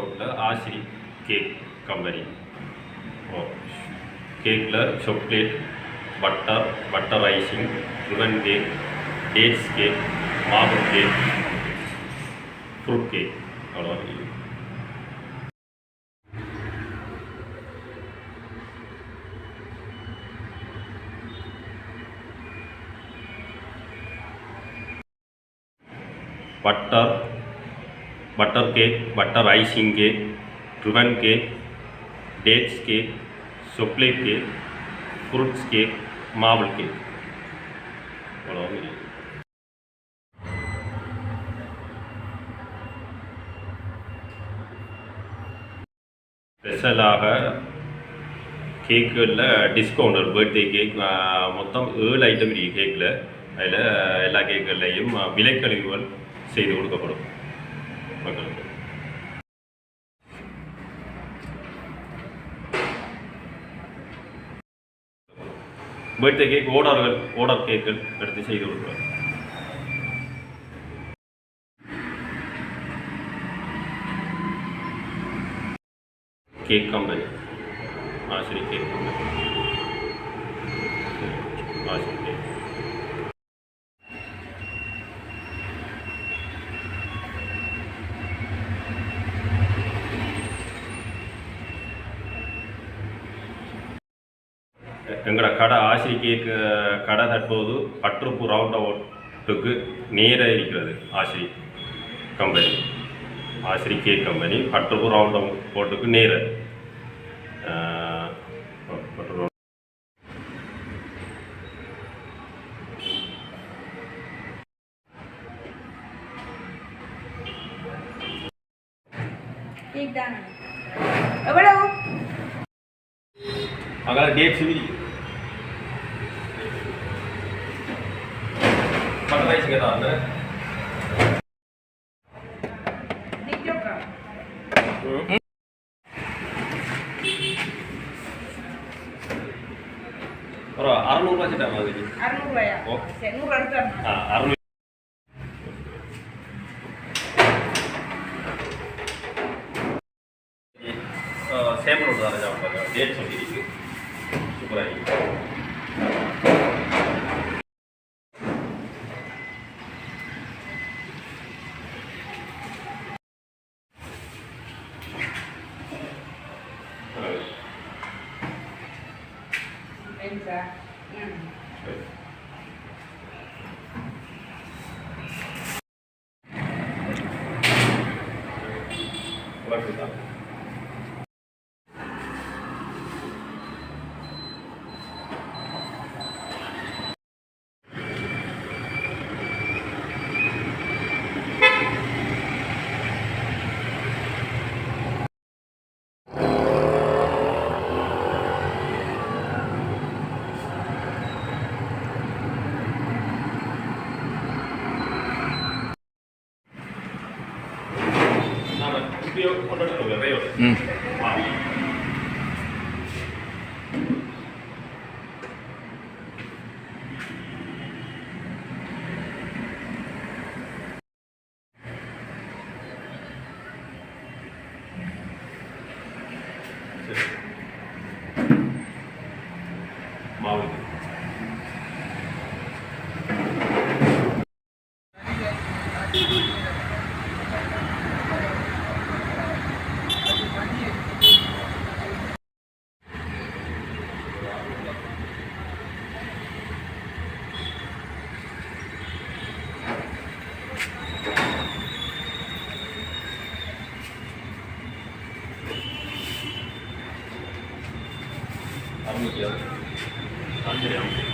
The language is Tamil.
உள்ள ஆசிரி கேக் கம்பெனி. கேக்கில் chocolate butter butter icing ரிவன் cake dates cake மாவு கேக் ஃப்ரூட் கேக் அவ்வளோ butter butter cake butter icing cake ரிவன் cake dates cake souffle cake fruits cake மாவல் கேக் இவ்வளோ ஸ்பெஷலாக கேக்குகளில் டிஸ்கவுண்ட் ஒரு பர்த்டே கேக் மொத்தம் ஏழு ஐட்டம் இருக்குது கேக்கில். அதில் எல்லா கேக்குகள்லையும் விலைக்கழிவுகள் செய்து கொடுக்கப்படும். மக்களுக்கு பர்த்டே கேக் ஓடர்கள் ஓடர் கேக்கள் எடுத்து செய்து கொடுக்குறாங்க cake company Asiri cake company Asiri cake எங்களோட கடை ஆசிரி கேக் கடை தற்போது பற்றுப்பு ரவுண்ட் அவுட்டுக்கு நேர இருக்கிறது. Asiri company Asiri cake company பற்றுப்பு round அவுட்டுக்கு நேர எவ்வளவு? அங்கே டேட் சிவி பட்டர் ரைஸுங்க தான் அந்த நிக்கோக்கா ஒரு அறநூறுபா சிட்டா மாதிரி அறுநூறுவாயா ஓ. சரி நூறு எடுத்து ஆ அறுநூறு சேம்பல் தான் ராஜா டேட் சொல்லியிருக்கு சூப்பராக 我知道。frío con los guerreros. Mm. Wow. ਸਮਝ ਰਿਹਾ